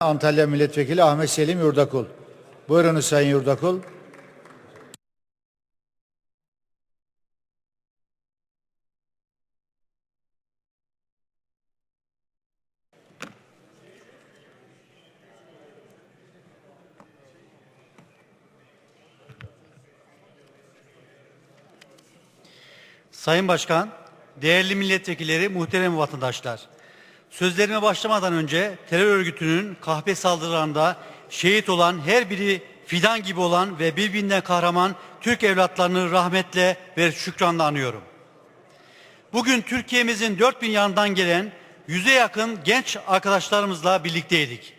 Antalya Milletvekili Ahmet Selim Yurdakul. Buyurunuz Sayın Yurdakul. Sayın Başkan, değerli milletvekilleri, muhterem vatandaşlar. Sözlerime başlamadan önce terör örgütünün kahpe saldırılarında şehit olan her biri fidan gibi olan ve birbirinden kahraman Türk evlatlarını rahmetle ve şükranla anıyorum. Bugün Türkiye'mizin dört bin yanından gelen yüze yakın genç arkadaşlarımızla birlikteydik.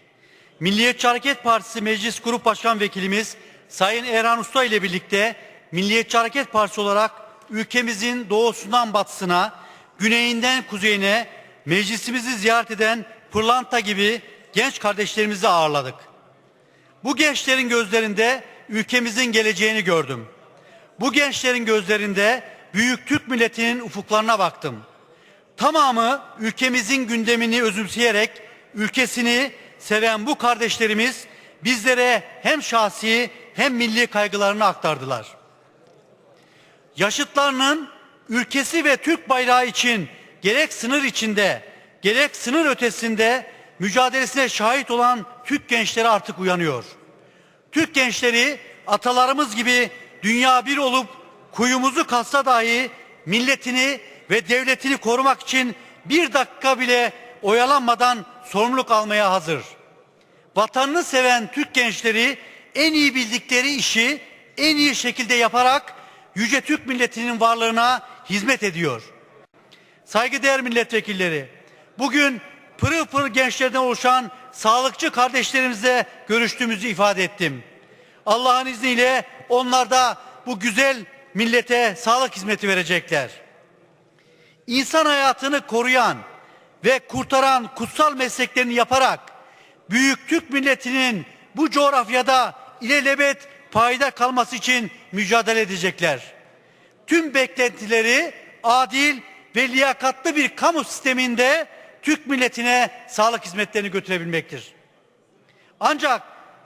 Milliyetçi Hareket Partisi Meclis Grup Başkan Vekilimiz Sayın Erhan Usta ile birlikte Milliyetçi Hareket Partisi olarak ülkemizin doğusundan batısına, güneyinden kuzeyine meclisimizi ziyaret eden pırlanta gibi genç kardeşlerimizi ağırladık. Bu gençlerin gözlerinde ülkemizin geleceğini gördüm. Bu gençlerin gözlerinde büyük Türk milletinin ufuklarına baktım. Tamamı ülkemizin gündemini özümseyerek ülkesini seven bu kardeşlerimiz bizlere hem şahsi hem milli kaygılarını aktardılar. Yaşıtlarının ülkesi ve Türk bayrağı için gerek sınır içinde gerek sınır ötesinde mücadelesine şahit olan Türk gençleri artık uyanıyor. Türk gençleri atalarımız gibi dünya bir olup kuyumuzu kazsa dahi milletini ve devletini korumak için bir dakika bile oyalanmadan sorumluluk almaya hazır. Vatanını seven Türk gençleri en iyi bildikleri işi en iyi şekilde yaparak yüce Türk milletinin varlığına hizmet ediyor. Saygıdeğer milletvekilleri, bugün pırıl pırıl gençlerden oluşan sağlıkçı kardeşlerimizle görüştüğümüzü ifade ettim. Allah'ın izniyle onlar da bu güzel millete sağlık hizmeti verecekler. İnsan hayatını koruyan ve kurtaran kutsal mesleklerini yaparak büyük Türk milletinin bu coğrafyada ilelebet payda kalması için mücadele edecekler. Tüm beklentileri adil ve liyakatlı bir kamu sisteminde Türk milletine sağlık hizmetlerini götürebilmektir. Ancak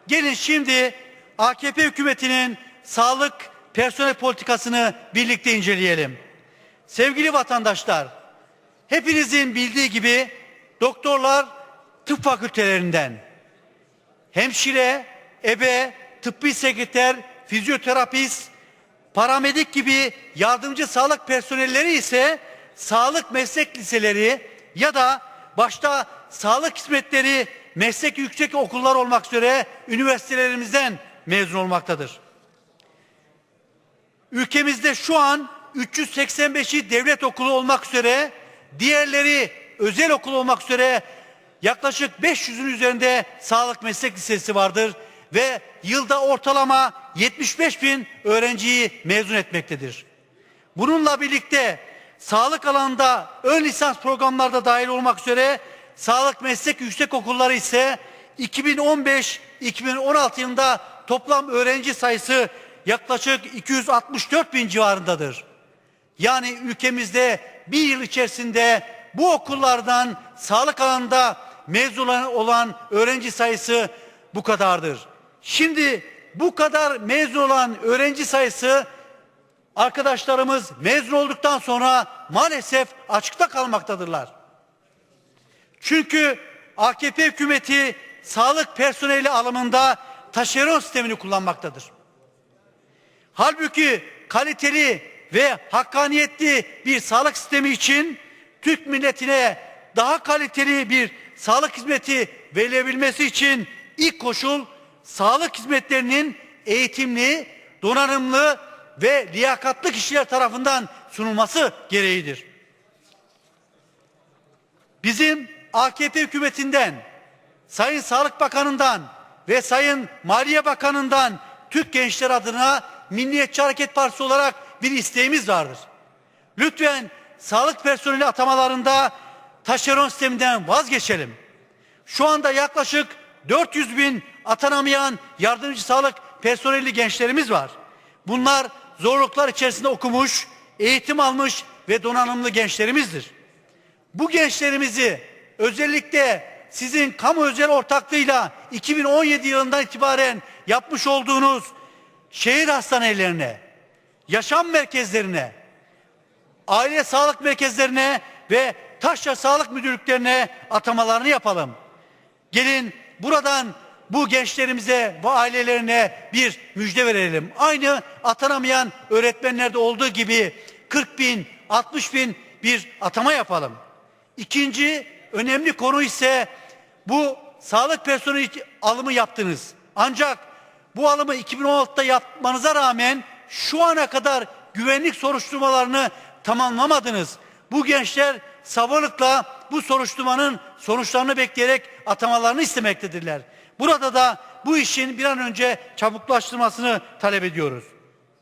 gelin şimdi AKP hükümetinin sağlık personel politikasını birlikte inceleyelim. Sevgili vatandaşlar, hepinizin bildiği gibi doktorlar tıp fakültelerinden, hemşire, ebe, tıbbi sekreter, fizyoterapist, paramedik gibi yardımcı sağlık personelleri ise sağlık meslek liseleri ya da başta sağlık hizmetleri meslek yüksek okullar olmak üzere üniversitelerimizden mezun olmaktadır. Ülkemizde şu an 385'i devlet okulu olmak üzere diğerleri özel okul olmak üzere yaklaşık 500'ün üzerinde sağlık meslek lisesi vardır ve yılda ortalama 75 bin öğrenciyi mezun etmektedir. Bununla birlikte sağlık alanında ön lisans programlarda dahil olmak üzere sağlık meslek yüksek okulları ise 2015-2016 yılında toplam öğrenci sayısı yaklaşık 264 bin civarındadır. Yani ülkemizde bir yıl içerisinde bu okullardan sağlık alanında mezun olan öğrenci sayısı bu kadardır. Şimdi bu kadar mezun olan öğrenci sayısı arkadaşlarımız mezun olduktan sonra maalesef açıkta kalmaktadırlar. Çünkü AKP hükümeti sağlık personeli alımında taşeron sistemini kullanmaktadır. Halbuki kaliteli ve hakkaniyetli bir sağlık sistemi için Türk milletine daha kaliteli bir sağlık hizmeti verilebilmesi için ilk koşul sağlık hizmetlerinin eğitimli, donanımlı ve liyakatlı kişiler tarafından sunulması gereğidir. Bizim AKP hükümetinden, Sayın Sağlık Bakanı'ndan ve Sayın Maliye Bakanı'ndan Türk gençler adına Milliyetçi Hareket Partisi olarak bir isteğimiz vardır. Lütfen sağlık personeli atamalarında taşeron sisteminden vazgeçelim. Şu anda yaklaşık 400 bin atanamayan yardımcı sağlık personeli gençlerimiz var. Bunlar zorluklar içerisinde okumuş, eğitim almış ve donanımlı gençlerimizdir. Bu gençlerimizi özellikle sizin kamu özel ortaklığıyla 2017 yılından itibaren yapmış olduğunuz şehir hastanelerine, yaşam merkezlerine, aile sağlık merkezlerine ve taşra sağlık müdürlüklerine atamalarını yapalım. Gelin buradan bu gençlerimize ve ailelerine bir müjde verelim. Aynı atanamayan öğretmenlerde olduğu gibi 40 bin, 60 bin bir atama yapalım. İkinci önemli konu ise bu sağlık personeli alımı yaptınız. Ancak bu alımı 2016'da yapmanıza rağmen şu ana kadar güvenlik soruşturmalarını tamamlamadınız. Bu gençler sabırlıkla bu soruşturmanın sonuçlarını bekleyerek atamalarını istemektedirler. Burada da bu işin bir an önce çabuklaştırmasını talep ediyoruz.